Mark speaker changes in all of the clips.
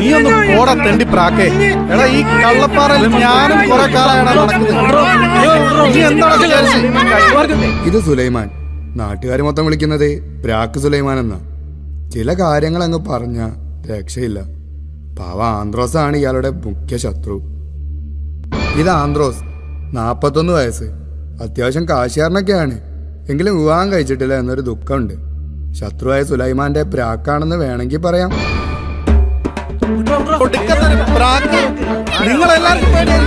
Speaker 1: നീ ഒന്ന് തെണ്ടി പ്രാക്കേ. എടാ ഈ കള്ളപ്പാറയിൽ ഞാനും കുറെ കാലമാണ് നടക്കുന്നത്. നീ എന്താണ് വിചാരിച്ചത്
Speaker 2: ഇത് സുലൈമാൻ. നാട്ടുകാർ മൊത്തം വിളിക്കുന്നത് പ്രാക്ക് സുലൈമാൻ എന്ന ചില കാര്യങ്ങൾ അങ്ങ് പറഞ്ഞ രക്ഷയില്ല. പാവ ആന്ത്രോസ് ആണ് ഇയാളുടെ മുഖ്യ ശത്രു. ഇത് ആന്ത്രോസ് നാപ്പത്തൊന്ന് വയസ്സ്. അത്യാവശ്യം കാശിയാറിനൊക്കെയാണ് എങ്കിലും വിവാഹം കഴിച്ചിട്ടില്ല എന്നൊരു ദുഃഖമുണ്ട്. ശത്രുവായ സുലൈമാന്റെ പ്രാക്കാണെന്ന് വേണമെങ്കിൽ പറയാം.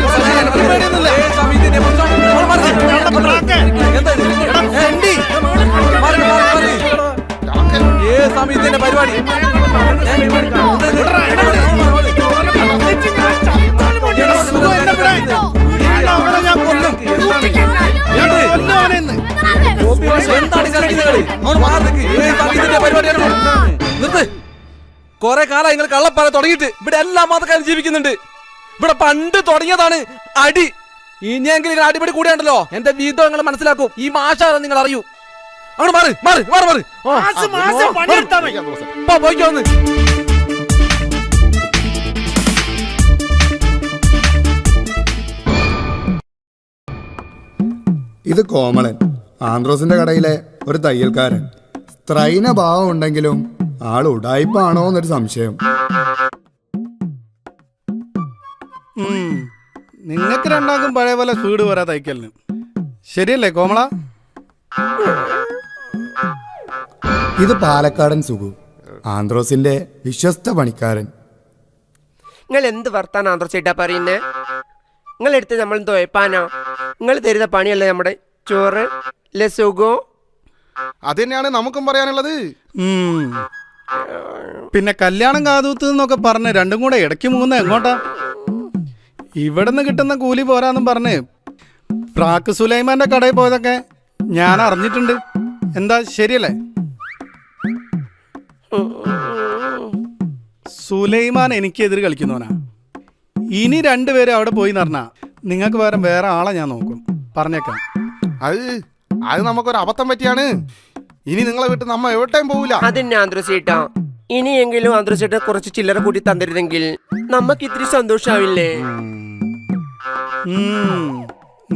Speaker 1: പക്ഷേ എനിക്ക് പേടിയൊന്നുമില്ല.
Speaker 3: സമയത്തിന്റെ പരിപാടി. എന്താണ് കളിക്കുന്നത് അവൻ മാറി. ഏ സമയത്തിന്റെ പരിപാടിയാണ് കൊറേ കാലം നിങ്ങൾ കള്ളപ്പാറ തുടങ്ങിയിട്ട് ഇവിടെ എല്ലാ മതക്കാരും ജീവിക്കുന്നുണ്ട്. ഇവിടെ പണ്ട് തുടങ്ങിയതാണ് അടി. ഇനിയെങ്കിലും നിങ്ങൾ അടിപൊളി കൂടിയാണ്ടല്ലോ. എന്റെ വീതം നിങ്ങൾ മനസ്സിലാക്കും. ഈ മാഷാണ് നിങ്ങൾ അറിയൂ. അങ്ങോട്ട് മാറി മാറി മാറി മാറി. പോയിക്കോന്ന്
Speaker 2: ഇത് കോമളൻ. ആന്ത്രോസിന്റെ കടയിലെ ഒരു തയ്യൽക്കാരൻ. സ്ത്രൈന ഭാവം ഉണ്ടെങ്കിലും ആൾ ഉടായ്പാണോ എന്നൊരു സംശയം.
Speaker 1: നിങ്ങൾക്ക് രണ്ടാക്കും പഴയ പോലെ സ്പീഡ് വരാ തയ്ക്കലിന്. ശരിയല്ലേ കോമള?
Speaker 2: ഇത് പാലക്കാടൻ സുഖു. ആന്ത്രോസിന്റെ വിശ്വസ്ത പണിക്കാരൻ.
Speaker 4: നിങ്ങൾ എന്ത് വർത്താൻ ആന്ത്രോസ് ഇട്ടാ പറയുന്നേ? നിങ്ങളെടുത്ത് നമ്മൾ തൊയപ്പാനോ നിങ്ങൾ തരുന്ന പണിയല്ലേ നമ്മുടെ ചോറ്? ലെ സുഖോ?
Speaker 5: അത് തന്നെയാണ് നമുക്കും പറയാനുള്ളത്?
Speaker 1: പിന്നെ കല്യാണം കാതൂത്ത് എന്നൊക്കെ പറഞ്ഞ് രണ്ടും കൂടെ ഇടയ്ക്ക് മൂന്ന് എങ്ങോട്ടാ? ഇവിടുന്ന് കിട്ടുന്ന കൂലി പോരാന്നും പറഞ്ഞ് പ്രാക്ക് സുലൈമാന്റെ കടയിൽ പോയതൊക്കെ ഞാൻ അറിഞ്ഞിട്ടുണ്ട്. എന്താ ശരിയല്ലേ? സുലൈമാൻ എനിക്കെതിര് കളിക്കുന്നവനാ. ഇനി രണ്ടുപേരും അവിടെ പോയി പറഞ്ഞാ നിങ്ങൾക്ക് വേറെ വേറെ ആളെ ഞാൻ നോക്കും. പറഞ്ഞേക്കാം.
Speaker 5: അത് അത് നമുക്കൊരു അബദ്ധം പറ്റിയാണ്. ഇനി നിങ്ങളെ വിട്ട് നമ്മ എവിടെയും പോവില്ല.
Speaker 4: അതന്നെ ആന്ത്രച്ചേട്ടാ ഇനിയെങ്കിലും ആന്ത്രച്ചേട്ടൻ കുറച്ച് ചില്ലറ കൂടി തന്നിരുന്നെങ്കിൽ നമുക്ക് ഇത്തിരി സന്തോഷാവില്ലേ?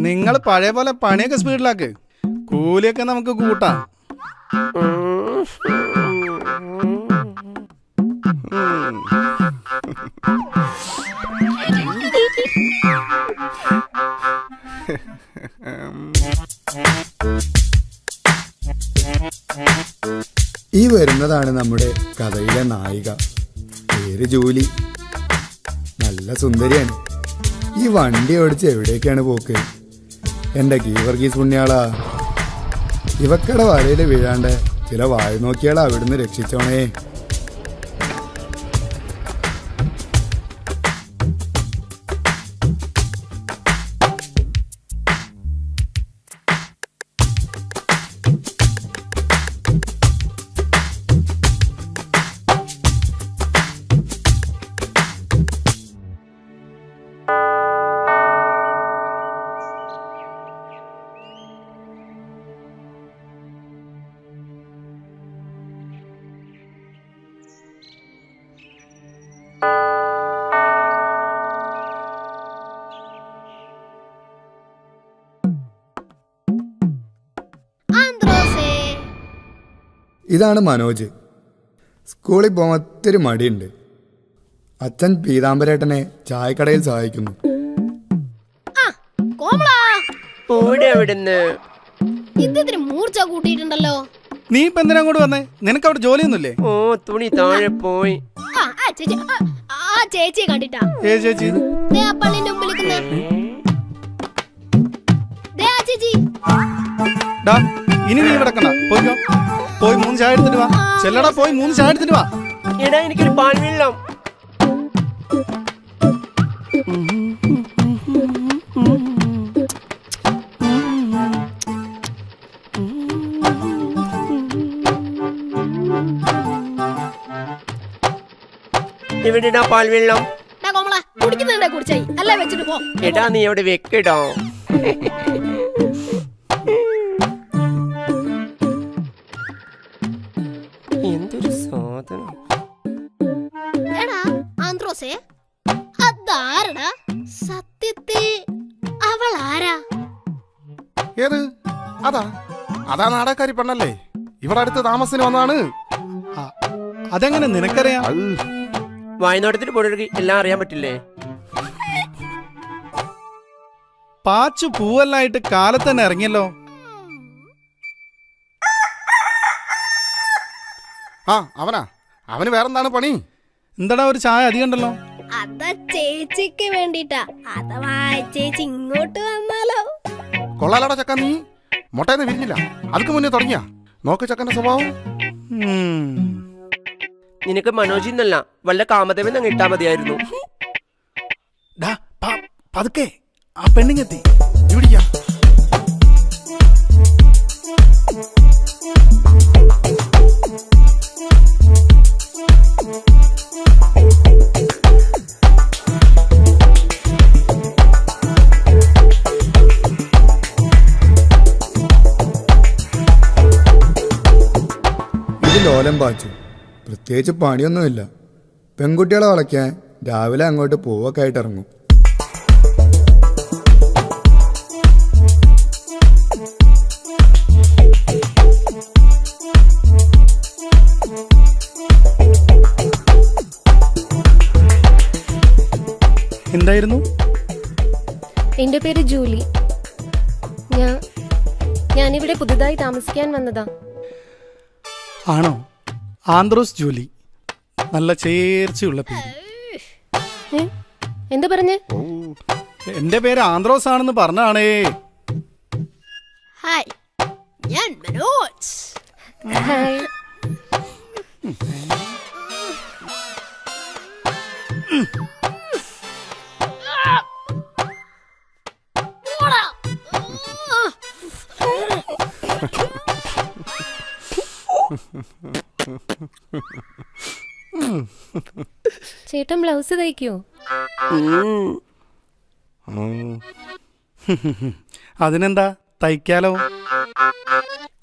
Speaker 1: നിങ്ങൾ പഴയ പോലെ പണിയൊക്കെ സ്പീഡിലാക്ക്. കൂലിയൊക്കെ നമുക്ക് കൂട്ടാം.
Speaker 2: ഈ വരുന്നതാണ് നമ്മുടെ കഥയിലെ നായിക. പേര് ജൂലി. നല്ല സുന്ദരിയാണ്. ഈ വണ്ടി ഓടിച്ച് എവിടേക്കാണ് പോക്ക്? എന്റെ ഗീവർഗീസ് പുണ്യാളാ. ഇവക്കടെ വലയിൽ വീഴാണ്ട് ചില വായു നോക്കിയാളാ അവിടുന്ന് രക്ഷിച്ചോണേ. ഇതാണ് മനോജ്. സ്കൂളിൽ പോകാൻ ഒത്തിരി മടിയുണ്ട്. അച്ഛൻ പീതാംബരേട്ടനെ ചായക്കടയിൽ സഹായിക്കുന്നു.
Speaker 6: മൂർച്ച കൂട്ടിയിട്ടുണ്ടല്ലോ.
Speaker 1: നീ ഇപ്പൊ എന്തിനാ അങ്ങോട്ട് വന്നേ? നിനക്ക് അവിടെ ജോലിയൊന്നുമില്ലേ?
Speaker 4: ഓ തുണി താഴെ പോയി.
Speaker 6: ആ ആ ചേച്ചി ആ, ആ ചേച്ചിയെ കണ്ടിട്ടാ.
Speaker 1: ഏ ചേച്ചി?
Speaker 6: ദേ ആ പള്ളിന്റെ മുമ്പിൽ നിൽക്കുന്ന. ദേ ആ ചേച്ചി.
Speaker 1: ഡാ ഇനി നീ കിടക്കണ്ട പോയിക്കോ പോയി മൂന്ന് ചായ എടുത്തിട്ട് വാ. ചെല്ലടാ പോയി മൂന്ന് ചായ എടുത്തിട്ട് വാ.
Speaker 4: എടാ എനിക്കൊരു പാൽ വെള്ളം എവിടെടാ പാൽ വെള്ളം.
Speaker 6: കുടിക്കുന്നുണ്ടെ കുടിച്ചായി അല്ലേ വെച്ചിട്ട് പോ.
Speaker 4: എടാ നീ എവിടെ വെക്കടോ.
Speaker 5: അതാ നാടകക്കാരി പെണ്ണല്ലേ? ഇവിടെ അടുത്ത് താമസത്തിന് വന്നാണ്
Speaker 1: ആ, അതെങ്ങനെ നിനക്കറിയാം?
Speaker 4: വായനോട്ടത്തിന് പോയി എല്ലാം അറിയാൻ പറ്റില്ലേ?
Speaker 1: പാച്ചു പൂവല്ലായിട്ട് കാലത്ത് തന്നെ ഇറങ്ങിയല്ലോ?
Speaker 5: ആ അവനാ. അവന് വേറെന്താണ് പണി?
Speaker 1: എന്താടാ ഒരു ചായ അധികം ഉണ്ടല്ലോ
Speaker 6: അതാ ചേച്ചിക്ക് വേണ്ടിട്ടാ അഥവാ ചേച്ചി ഇങ്ങോട്ട് വന്നാലോ?
Speaker 5: കൊള്ളാലോടാ ചക്ക നീ. മുട്ടയെന്ന് വിരിഞ്ഞില്ല. അതുക്ക് മുന്നേ തുടങ്ങിയ. നോക്ക് ചക്കന്റെ സ്വഭാവം.
Speaker 1: നിനക്ക്
Speaker 4: നിനക്ക് മനോജിന്നല്ല വല്ല കാമദേവൻ അങ്ങ് ഇട്ടാ മതിയായിരുന്നു.
Speaker 1: പതുക്കെ. ആ പെണ്ണിങ്ങെത്തി.
Speaker 5: ഇവിടിയാ
Speaker 2: ലോലം പാച്ചു. പ്രത്യേകിച്ച് പണിയൊന്നുമില്ല. പെൺകുട്ടികളെ വളയ്ക്കാൻ രാവിലെ അങ്ങോട്ട് പൂവൊക്കെ ആയിട്ട് ഇറങ്ങും.
Speaker 1: എന്തായിരുന്നു?
Speaker 7: എന്റെ പേര് ജൂലി. ഞാൻ ഞാനിവിടെ പുതുതായി താമസിക്കാൻ വന്നതാ.
Speaker 1: ആണോ? ആന്ത്രോസ് ജോലി. നല്ല ചേർച്ചയുള്ള പേര്
Speaker 7: എന്ത് എന്താ പറഞ്ഞേ?
Speaker 1: എന്റെ പേര് ആന്ത്രോസ് ആണെന്ന് പറഞ്ഞാണേ.
Speaker 6: ഹായ് ഞാൻ മനോജ്.
Speaker 7: ചേട്ടൻ ബ്ലൗസ് തയ്ക്കോ.
Speaker 1: അതിനെന്താ തയ്ക്കാലോ?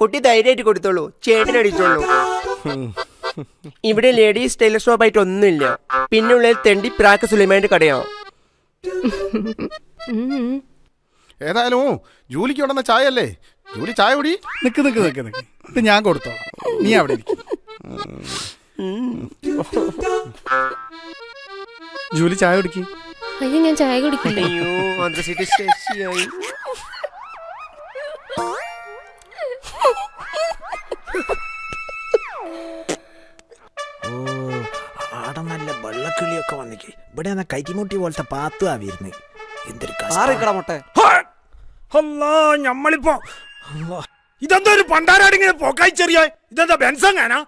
Speaker 4: കുട്ടി ധൈര്യമായിട്ട് കൊടുത്തോളൂ. ചേട്ടനടിച്ചോളൂ ഇവിടെ ലേഡീസ് ടൈലർ ഷോപ്പ് ആയിട്ട് ഒന്നുമില്ല. പിന്നെ ഉള്ളിൽ തെണ്ടി പ്രാക്ക് സുലൈമാന്റെ കടയാ.
Speaker 5: ഏതായാലും ജോലിക്ക് ഉണ്ടെന്ന ചായ അല്ലേ ജോലി ചായ കുടി.
Speaker 1: നിക്ക് നിക്ക് നിക്ക് നിക്ക്. ഇത് ഞാൻ കൊടുത്തോളാം. നീ അവിടെ ഇരിക്ക്. ജൂലി ചായ കുടിക്കും.
Speaker 7: അയ്യോ ഞാൻ ചായ കുടിക്കില്ല.
Speaker 4: അയ്യോ അന്തസ്സിട്ട് ശശിയായി
Speaker 8: ഓ ആടെ നല്ല വെള്ളക്കിളിയൊക്കെ വന്നിക്ക്. ഇവിടെ എന്നാ കരിമുട്ടി പോലത്തെ പാത്തു ആവിരുന്ന് എന്തൊരു
Speaker 3: മാറിക്കട മുട്ടെ.
Speaker 8: അല്ലാ ഞമ്മളിപ്പോ അല്ലാ. ഇതെന്താ ഒരു പണ്ടാരാടിങ്ങനെ പോക്കായി ചെറിയ ഇതെന്താ ബെൻസങ്ങാനാ?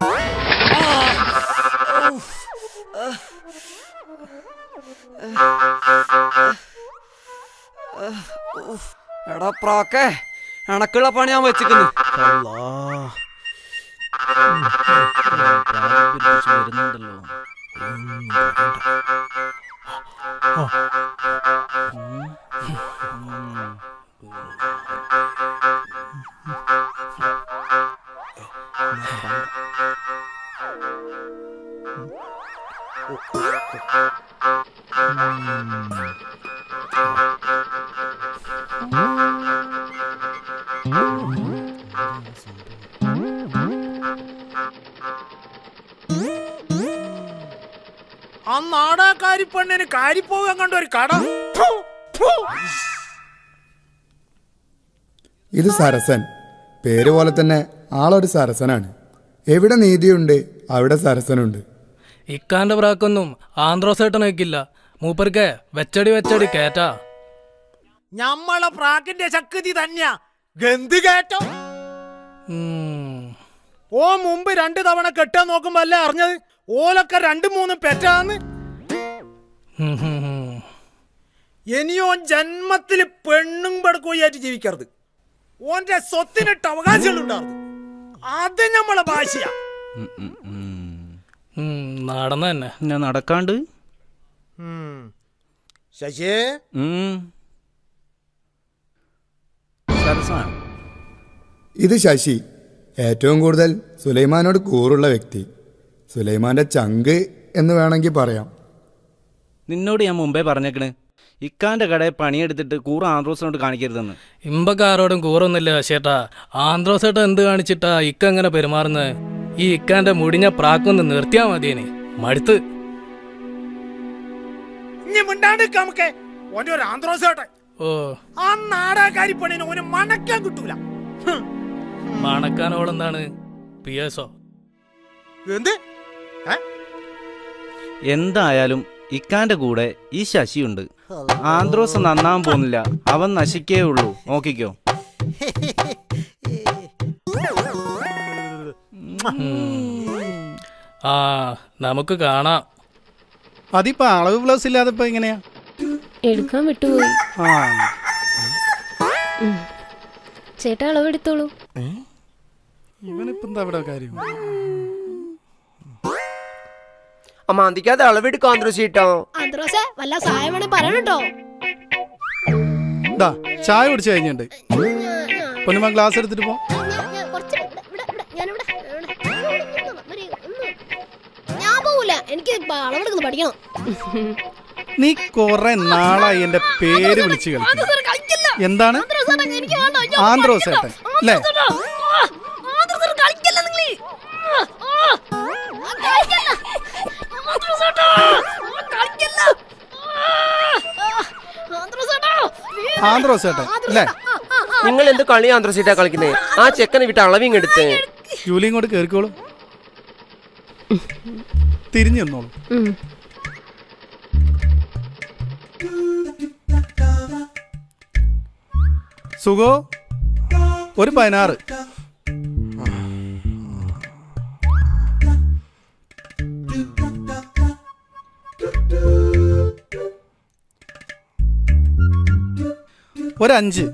Speaker 3: എടാ പ്രാക്കേ അണക്കുള്ള പണി ഞാൻ വെച്ചിക്കുന്നു.
Speaker 8: വരുന്നുണ്ടല്ലോ ആ പെണ്ണിന് കാരിപ്പോകാൻ കണ്ട ഒരു കട.
Speaker 2: ഇത് സരസൻ. പേര് പോലെ തന്നെ ആളൊരു സരസനാണ്. എവിടെ നീതിയുണ്ട് അവിടെ സരസനുണ്ട്.
Speaker 9: ഇക്കാന്റെ പ്രാക്കൊന്നും ആന്ത്രോസേട്ടൻ വെക്കില്ല. മൂപ്പർക്ക് വെച്ചടി വെച്ചടി കേറ്റാ.
Speaker 8: ഞമ്മളെ പ്രാക്കിന്റെ ശക്തി തന്നെയാ. ഗന്ധി
Speaker 9: കേട്ടോ
Speaker 8: ഓ മുമ്പ് രണ്ട് തവണ കെട്ടാൻ നോക്കുമ്പോ അല്ലേ അറിഞ്ഞത്? ഓലൊക്കെ രണ്ട് മൂന്നും പെറ്റാന്ന്. ഇനിയോ ജന്മത്തിൽ പെണ്ണും പടക്കോയായിട്ട് ജീവിക്കരുത്. ഓന്റെ സ്വത്തിനിട്ട് അവകാശങ്ങളുണ്ടായിരുന്നു അത് നമ്മളെ ഭാഷയാ.
Speaker 9: നടന്ന തന്നെ.
Speaker 10: ഞാൻ നടക്കാണ്ട്?
Speaker 8: ശശിയേ.
Speaker 2: ഇത് ശശി. ഏറ്റവും കൂടുതൽ സുലൈമാനോട് കൂറുള്ള വ്യക്തി. സുലൈമാന്റെ ചങ്ക് എന്ന് വേണമെങ്കിൽ പറയാം.
Speaker 10: നിന്നോട് ഞാൻ മുമ്പേ പറഞ്ഞേക്കണ്. ഇക്കാന്റെ കടയിൽ പണിയെടുത്തിട്ട് കൂറ ആന്ത്രോസിനോട് കാണിക്കരുതെന്ന്.
Speaker 9: ഇമ്പക്കാരോടും കൂറൊന്നുമില്ല ചേട്ടാ. ആന്ത്രോസേട്ടൻ എന്ത് കാണിച്ചിട്ടാ ഇക്ക എങ്ങനെ പെരുമാറുന്നത് ഈ ഇക്കാന്റെ മുടിഞ്ഞ പ്രാക്കൊന്ന് നിർത്തിയാ മതിയേനെ. മടുത്ത്.
Speaker 8: ഇനി മിണ്ടാണ്ട് നമുക്ക്. ഓന്റെ ഒരു
Speaker 9: ഓ.
Speaker 8: ആ നാടകക്കാരി പണിന് ഓന് മണക്കാൻ കിട്ടൂല. ഹ്.
Speaker 9: മണക്കാനോളെന്താണ്? പി എസോ.
Speaker 8: എന്ത്?
Speaker 10: എന്തായാലും ഇക്കാന്റെ കൂടെ ഈ ശശിയുണ്ട്. ആന്ത്രോസ് നന്നാൻ പോകുന്നില്ല. അവൻ നശിക്കേ ഉള്ളൂ. നോക്കിക്കോ.
Speaker 9: ആ നമുക്ക് കാണാം.
Speaker 1: അതിപ്പോ അളവ് ബ്ലൗസ് ഇല്ലാതെ ഇപ്പൊ എങ്ങനെയാ?
Speaker 7: എടുക്കാൻ വിട്ടുപോയി.
Speaker 1: ആ.
Speaker 7: അളവ് അളവെടുത്തോളൂ.
Speaker 1: ഇവനിപ്പോ എന്താ ഇവിടെ കാര്യം?
Speaker 4: അമ്മ അന്തിക്കാതെ അളവെടുക്കാം ആന്ത്രോസേട്ടോ
Speaker 6: ആന്ത്രോസെ വല്ല സഹായം വേണേ പറയണട്ടോ
Speaker 1: ദാ ചായ കുടിച്ചു കഴിഞ്ഞിട്ടുണ്ട്. പൊന്നുമ ഗ്ലാസ് എടുത്തിട്ട് പോ.
Speaker 6: കുറച്ച് ഇവിടെ, ഇവിടെ, ഇവിടെ, ഇവിടെ. ഞാൻ പോവൂല എനിക്ക് ഇപ്പൊ അളവെടുക്കുന്നു പഠിക്കണം.
Speaker 1: നീ കൊറേ നാളായി എന്റെ പേര് വിളിച്ചു
Speaker 6: കളിക്കും.
Speaker 1: എന്താണ്?
Speaker 6: വേണ്ട, ഞാൻ
Speaker 1: അല്ലേ?
Speaker 6: വീട്.
Speaker 1: ആന്ത്രോസേട്ടൻ അല്ലേ
Speaker 6: ആ, ആ, ആ.
Speaker 4: നിങ്ങൾ എന്ത് കളി ആന്ത്രോസീറ്റാ കളിക്കുന്നത് ആ ചെക്കനെ വിട്ട് അളവിങ് എടുത്ത്
Speaker 1: ജൂലി ഇങ്ങോട്ട് കേറിക്കോളൂ തിരിഞ്ഞു നിന്നോളൂ. സുഖോ ഒരു പതിനാറ് ഒരഞ്ച്.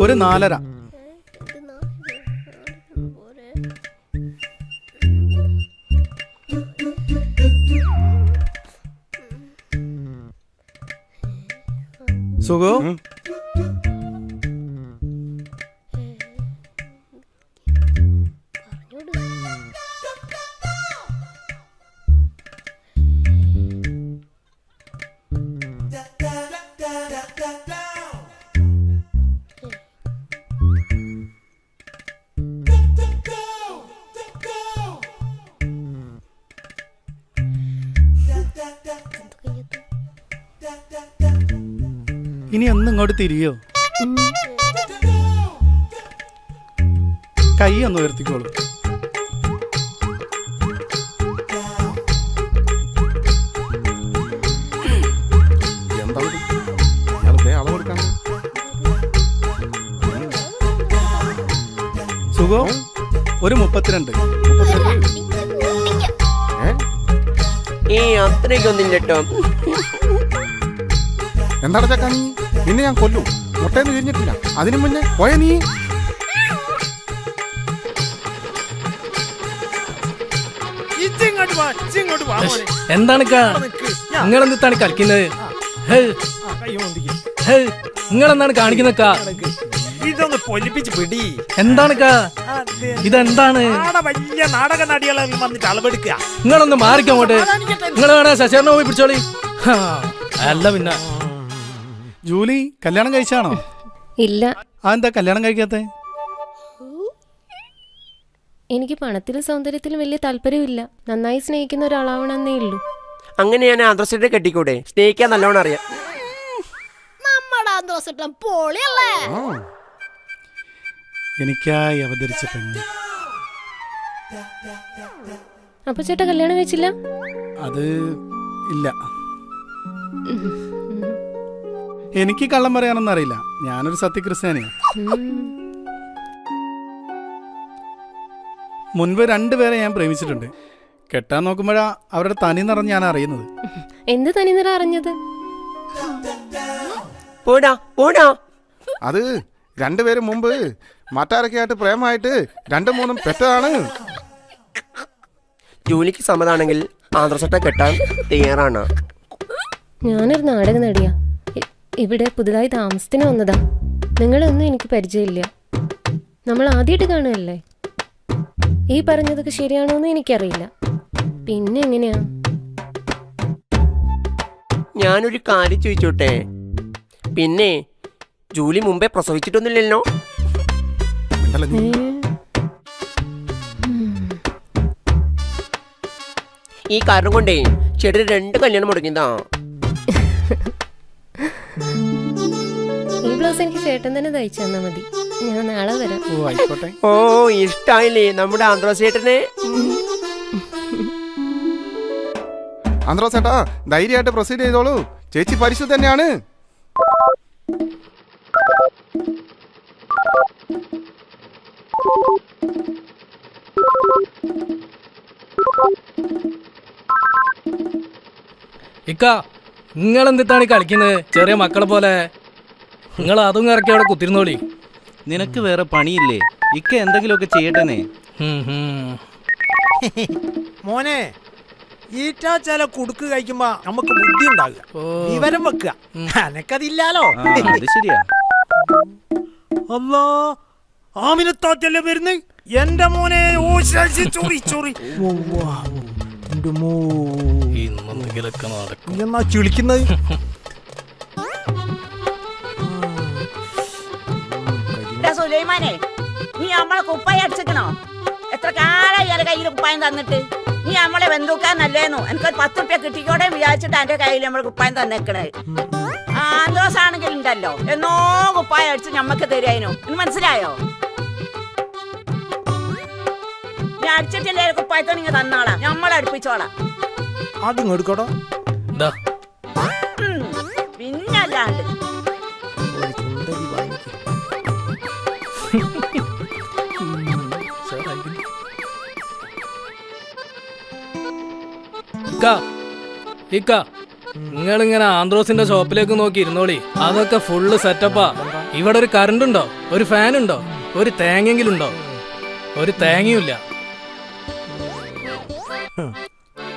Speaker 1: ഒരു നാലര. സുഖോ തിരിയോ? കൈ ഒന്ന് ഉയർത്തിക്കോളൂ. സുഖോ? ഒരു മുപ്പത്തിരണ്ട്.
Speaker 4: ഈ അത്രയ്ക്കൊന്നും കേട്ടോ
Speaker 5: എന്താണ് ചക്ക നീ നിന്നെ ഞാൻ കൊല്ലും. മുട്ടയെന്ന് തിരിഞ്ഞിട്ടില്ല അതിനു മുന്നേ പോയ നീ.
Speaker 9: എന്താണ്.
Speaker 8: ഞാൻ
Speaker 9: നിങ്ങളെന്താണ് കളിക്കുന്നത്?
Speaker 8: നിങ്ങൾ.
Speaker 9: നിങ്ങളെന്താണ് കാണിക്കുന്നക്ക
Speaker 8: ഇതൊന്ന് പൊലിപ്പിച്ച് പിടി.
Speaker 9: എന്താണ്. ഇതെന്താണ്?
Speaker 8: വലിയ നാടക നടികളെ വന്നിട്ട് അളവെടുക്കുക.
Speaker 9: നിങ്ങളൊന്ന് മാറിക്കോട്ടെ നിങ്ങൾ വേണേ ശശേറിനെ പോയി പിടിച്ചോളി. അല്ല പിന്നെ.
Speaker 1: ജൂലി കല്യാണം കഴിച്ചാണോ?
Speaker 7: ഇല്ല.
Speaker 1: അതെന്താ കല്യാണം കഴിക്കാത്ത?
Speaker 7: എനിക്ക് പണത്തിലും സൗന്ദര്യത്തിലും വലിയ താല്പര്യമില്ല. നന്നായി സ്നേഹിക്കുന്ന ഒരാളാവണമെന്നേ ഉള്ളൂ.
Speaker 4: അങ്ങനെ ഞാൻ ആന്ത്രോസീറ്റെ കെട്ടിക്കൂടെ? സ്നേഹിക്കാൻ നല്ലോണം അറിയാം.
Speaker 6: നമ്മടെ ആന്ത്രോസേട്ടൻ പൊളിയല്ലേ?
Speaker 1: എനിക്കായി അവതരിച്ച പെണ്ണ്.
Speaker 7: അപ്പൊ ചേട്ടാ കല്യാണം കഴിച്ചില്ല?
Speaker 1: അത് ഇല്ല. എനിക്ക് കള്ളം പറയാനൊന്നും അറിയില്ല. ഞാനൊരു സത്യക്രിസ്ത്യാനിയാണ്. മുൻപ് രണ്ടുപേരെ ഞാൻ പ്രേമിച്ചിട്ടുണ്ട്. കെട്ടാൻ നോക്കുമ്പോഴാ അവരുടെ തനി നിറം ഞാൻ അറിയുന്നത്.
Speaker 7: എന്ത് തനിനിറ അറിഞ്ഞത്?
Speaker 4: പോടാ പോടാ.
Speaker 5: അത് രണ്ടുപേരും മുമ്പ് മറ്റാരൊക്കെ ആയിട്ട് പ്രേമമായിട്ട് രണ്ടും മൂന്നും പെറ്റതാണ്
Speaker 4: ജോലിക്ക് സമ്മതാണെങ്കിൽ ആന്ധ്രസട്ട കെട്ടാൻ തയ്യാറാണ്.
Speaker 7: ഞാനൊരു നാടക നടിയാ ഇവിടെ പുതുതായി താമസത്തിന് വന്നതാ. നിങ്ങളൊന്നും എനിക്ക് പരിചയമില്ല. നമ്മൾ ആദ്യമായിട്ട് കാണുകയല്ലേ? ഈ പറഞ്ഞതൊക്കെ ശരിയാണോ എന്ന് എനിക്കറിയില്ല. പിന്നെ എങ്ങനെയാ?
Speaker 4: ഞാനൊരു കാര്യം ചോദിച്ചോട്ടെ? പിന്നെ ജൂലി മുമ്പേ പ്രസവിച്ചിട്ടൊന്നുമില്ലല്ലോ? ഈ കാരണം കൊണ്ടേ ചെടി രണ്ട് കല്യാണം മുടങ്ങിയതാ.
Speaker 7: ചേട്ടൻ തന്നെ തയ്ച്ചു തന്നാ മതി. ഞാൻ നാളെ വരാം.
Speaker 1: ഓ ആയിക്കോട്ടെ.
Speaker 4: ഓ ഇഷ്ടായില്ലേ നമ്മുടെ ആന്ത്രോസേട്ടനെ
Speaker 5: ആന്ത്രോസേട്ടാ ധൈര്യമായിട്ട് പ്രൊസീഡ് ചെയ്തോളൂ. ചേച്ചി പരിശുദ്ധ തന്നെയാണ്.
Speaker 9: ഇക്ക നിങ്ങൾ എന്തിട്ടാണ് കളിക്കുന്നത്? ചെറിയ മക്കളെ പോലെ. നിങ്ങൾ അതും ഇറക്കി അവിടെ കുത്തിരുന്നോളി.
Speaker 10: നിനക്ക് വേറെ പണിയില്ലേ? ഇക്ക എന്തെങ്കിലുമൊക്കെ ചെയ്യട്ടെന്നേ.
Speaker 8: മോനെ ഈറ്റ ചില കുടുക്ക് കഴിക്കുമ്പോ നമുക്ക് ബുദ്ധി ഉണ്ടാകുക. വിവരം വെക്കുക. എനക്കതില്ലാലോ
Speaker 10: അത് ശരിയാ.
Speaker 8: അല്ലോ ആമിനത്താറ്റല്ലേ വരുന്നേ? എന്റെ മോനെ ഓ ശശി ചൊറി ചൊറി
Speaker 9: ഇന്നെന്തെങ്കിലൊക്കെ നടക്കും.
Speaker 8: എന്നാ ചിളിക്കുന്നത്?
Speaker 11: സുലൈമാനെ നീ നമ്മളെ കുപ്പായി അടിച്ചിക്കണോ? എത്ര കാലായി ഇയാളെ കയ്യിൽ കുപ്പായം തന്നിട്ട്? നീ നമ്മളെ ബന്ധുക്കാൻ നല്ലേന്നു. എനിക്കൊരു പത്ത് റുപ്യ കിട്ടിക്കോടെ വിചാരിച്ചിട്ട് എന്റെ കയ്യിൽ നമ്മൾ കുപ്പായം തന്നേക്കണേ. ആന്തോസ് ആണെങ്കിൽ ഉണ്ടല്ലോ. എന്നോ കുപ്പായം അടിച്ച് ഞമ്മക്ക് തരായിരുന്നു ഇന്ന് മനസ്സിലായോ? നീ അടിച്ചിട്ടില്ലേ കുപ്പായത്തോ നിങ്ങൾ തന്നാളാ. ഞമ്മളെ അടുപ്പിച്ചോളാം.
Speaker 8: അതും എടുക്കടോ.
Speaker 9: ഇക്ക ഇക്ക നിങ്ങളിങ്ങനെ ആന്ത്രോസിന്റെ ഷോപ്പിലേക്ക് നോക്കി ഇരുന്നോളി. അതൊക്കെ ഫുള്ള് സെറ്റപ്പാ ഇവിടെ ഒരു കറണ്ട് ഉണ്ടോ? ഒരു ഫാൻ ഉണ്ടോ? ഒരു തേങ്ങെങ്കിലും ഉണ്ടോ? ഒരു തേങ്ങയുമില്ല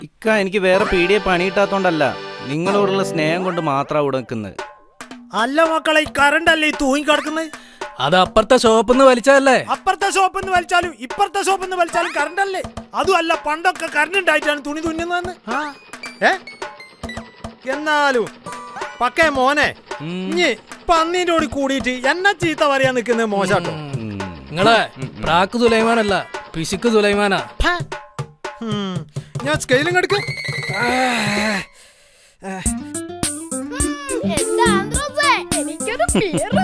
Speaker 10: ഇക്ക എനിക്ക് വേറെ പീടിയെ പണിയിട്ടാത്തോണ്ടല്ല. നിങ്ങളോടുള്ള സ്നേഹം കൊണ്ട് മാത്രം നിൽക്കുന്നത്
Speaker 8: അല്ല മക്കളെ ഈ കറണ്ട് അല്ലേ ഈ തൂങ്ങി കിടക്കുന്നത്
Speaker 9: അത് അപ്പുറത്തെ ഷോപ്പിൽ നിന്ന് വലിച്ചതല്ലേ?
Speaker 8: അപ്പുറത്തെ ഷോപ്പിൽ നിന്ന് വലിച്ചാലും ഇപ്പുറത്തെ ഷോപ്പിൽ നിന്ന് വലിച്ചാലും കറണ്ട് അല്ലേ? അതുമല്ല അല്ല പണ്ടൊക്കെ കറണ്ട് ഉണ്ടായിട്ടാണ് തുണി തുന്നുന്നതെന്ന്. ഏ? എന്നാലും പക്കേ മോനെ ഇനി പന്നീന്റെ കൂടി കൂടിയിട്ട് എന്നെ ചീത്ത പറയാൻ നിൽക്കുന്നത് മോശാട്ടോ.
Speaker 9: നിങ്ങളെ പ്രാക്ക് സുലൈമാനല്ല പിശുക്ക് സുലൈമാനാ.
Speaker 8: ഞാൻ സ്കെയിലും
Speaker 6: ആന്ത്രോസേ? എനിക്കൊരു പേരിട്ടോ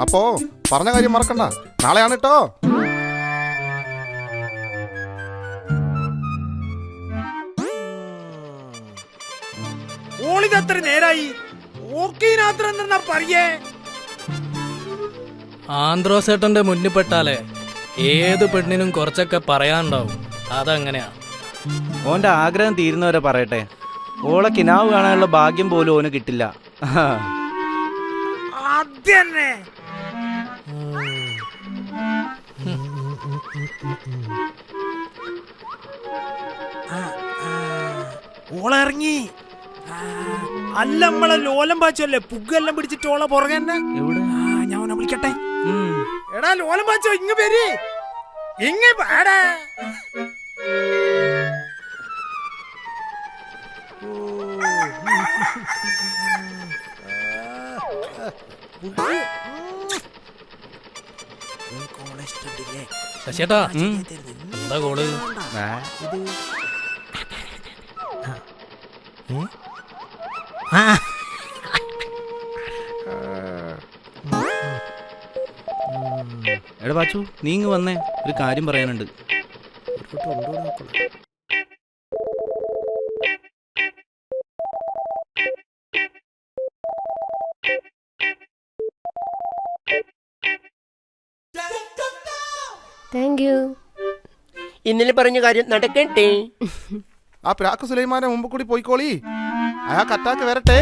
Speaker 5: അപ്പോ പറഞ്ഞ കാര്യം മറക്കണ്ട. നാളെയാണ് കേട്ടോ
Speaker 8: ഓളിതത്ര നേരായി? ഓക്കീനാത്ര എന്താ പറയേ?
Speaker 9: ആന്ത്രോസേട്ടന്റെ മുന്നിൽ പെട്ടാലേ ഏത് പെണ്ണിനും കുറച്ചൊക്കെ പറയാനുണ്ടാവും. അതങ്ങനെയാ.
Speaker 10: ഓന്റെ ആഗ്രഹം തീരുന്നവരെ പറയട്ടെ. ഓളെ കിനാവ് കാണാനുള്ള ഭാഗ്യം പോലും ഓന് കിട്ടില്ല.
Speaker 8: അതന്നെ ഓളിറങ്ങി അല്ല നമ്മളെ ലോലം പാച്ചല്ലേ? പുഗെല്ലാം പിടിച്ചിട്ട് ഓളെ പുറകെ തന്നെ.
Speaker 10: എവിടെ?
Speaker 8: ഞാൻ അവനെ വിളിക്കട്ടെ. എടാ ലോലം പാച്ചോ ഇങ്ങ് പേര് ഇങ്ങ് പാടാ
Speaker 9: ശശിയേട്ടാ എന്താ
Speaker 10: കോൾ? എടാ ബാച്ചു നീ ഇങ്ങ് വന്നേ. ഒരു കാര്യം പറയാനുണ്ട്.
Speaker 4: ഇന്നലെ പറഞ്ഞ കാര്യം നടക്കട്ടെ.
Speaker 5: ആ പ്രാക്ക് സുലൈമാനെ മുമ്പ് കൂടി പോയിക്കോളി. അയാൾക്ക് അറ്റാക്ക് വരട്ടെ.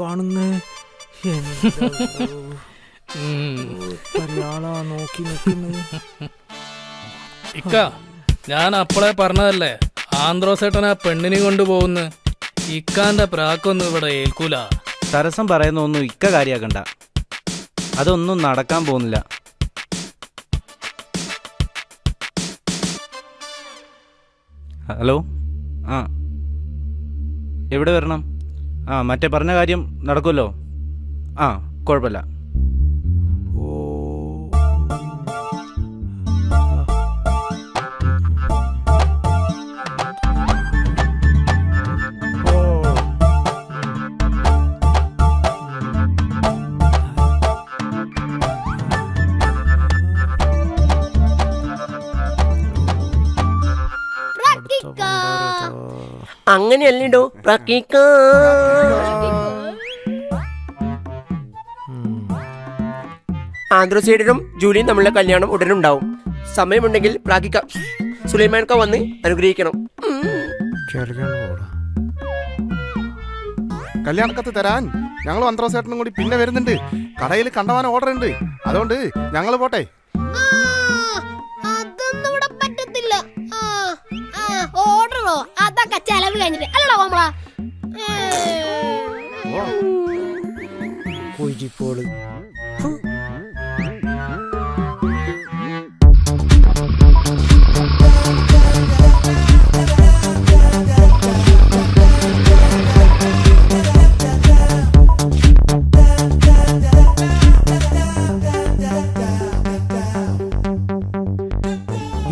Speaker 8: കാണുന്നേ? നോക്കി
Speaker 9: ഇക്ക ഞാൻ അപ്പളെ പറഞ്ഞതല്ലേ ആന്ത്രോസേട്ടൻ ആ പെണ്ണിനെ കൊണ്ടുപോകുന്നു. ഇക്കാന്റെ പ്രാക്കൊന്നും ഇവിടെ ഏൽക്കൂല.
Speaker 10: തരസം പറയുന്ന ഒന്നും ഇക്ക കാര്യാക്കണ്ട. അതൊന്നും നടക്കാൻ പോകുന്നില്ല. ഹലോ? ആ. എവിടെ വരണം? ആ മറ്റേ പറഞ്ഞ കാര്യം നടക്കുമല്ലോ. ആ കുഴപ്പമില്ല.
Speaker 4: അങ്ങനെയല്ലേടോ? പ്രാക്കിക്ക ആന്ത്രോസൈഡിനും ജൂലിയും തമ്മിലുള്ള കല്യാണം ഉടനുണ്ടാവും. സമയമുണ്ടെങ്കിൽ പ്രാഗിക്ക സുലൈമാൻക്ക വന്ന് അനുഗ്രഹിക്കണം.
Speaker 5: കല്യാണക്കത്ത് തരാൻ ഞങ്ങൾ മന്ത്രോസേട്ടനും കൂടി പിന്നെ വരുന്നുണ്ട്. കടയിൽ കണ്ടവാൻ ഓർഡർ ഉണ്ട് അതുകൊണ്ട് ഞങ്ങൾ പോട്ടെ.
Speaker 6: ഓർഡറോ അതൊക്കെ ചെലവ് കഴിഞ്ഞിട്ട്. അല്ലടാ കോമള.
Speaker 8: കുഴിപ്പോൾ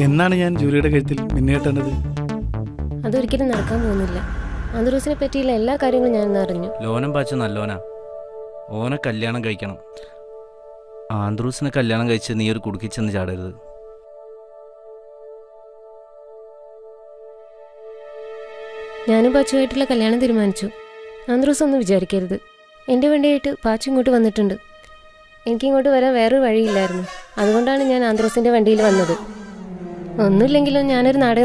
Speaker 1: എന്നാണ് ഞാൻ ജൂലിയുടെ കഴുത്തിൽ മിന്നേട്ടേണ്ടത്?
Speaker 7: അതൊരിക്കലും നടക്കാൻ പോകുന്നില്ല. ആന്ത്രോസിനെ പറ്റിയുള്ള എല്ലാ കാര്യങ്ങളും ഞാൻ അറിഞ്ഞു.
Speaker 10: ലോനം പാച്ച നല്ലോനാ. ഓനെ കല്യാണം കഴിക്കണം. ആന്ത്രൂസിനെ കല്യാണം കഴിച്ച് നീ ഒരു കുടുക്കിച്ചെന്ന് ചാടരുത്.
Speaker 7: ഞാനും പാച്ചുമായിട്ടുള്ള കല്യാണം തീരുമാനിച്ചു. ആന്ദ്രൂസ് ഒന്നും വിചാരിക്കരുത്. എന്റെ വേണ്ടിയായിട്ട് പാച്ചു ഇങ്ങോട്ട് വന്നിട്ടുണ്ട്. എനിക്ക് ഇങ്ങോട്ട് വരാൻ വേറൊരു വഴിയില്ലായിരുന്നു. അതുകൊണ്ടാണ് ഞാൻ ആന്ത്രോസിന്റെ വണ്ടിയിൽ വന്നത്. ഒന്നുമില്ലെങ്കിലും ഞാനൊരു നാടക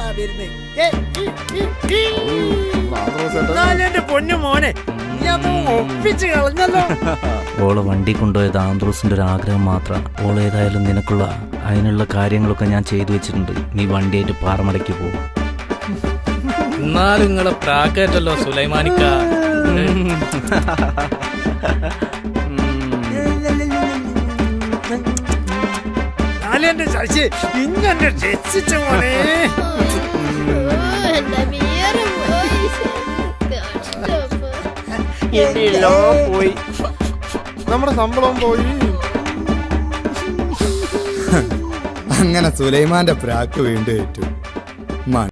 Speaker 7: നടിയല്ലേ
Speaker 8: എന്റെ പൊന്നു മോനെ നീ അത് ഒപ്പിച്ച് കളഞ്ഞല്ലോ.
Speaker 10: ഓളെ വണ്ടി കൊണ്ടുപോയത് ആന്ത്രൂസിന്റെ ഒരു ആഗ്രഹം മാത്രം. ഓൾ ഏതായാലും നിനക്കുള്ള അതിനുള്ള കാര്യങ്ങളൊക്കെ ഞാൻ ചെയ്തു വെച്ചിട്ടുണ്ട്. നീ വണ്ടിയായിട്ട് പാറമടയ്ക്ക് പോകും
Speaker 9: എന്നാലും നിങ്ങളെ പ്രാക്കേറ്റല്ലോ സുലൈമാനിക്ക.
Speaker 8: നാലെന്റെ ശശി ഇങ്ങനെ രക്ഷിച്ച മോനെ.
Speaker 4: പോയി.
Speaker 5: നമ്മുടെ ശമ്പളം പോയി.
Speaker 2: അങ്ങനെ സുലൈമാന്റെ പ്രാക്ക് വീണ്ടും ഏറ്റു.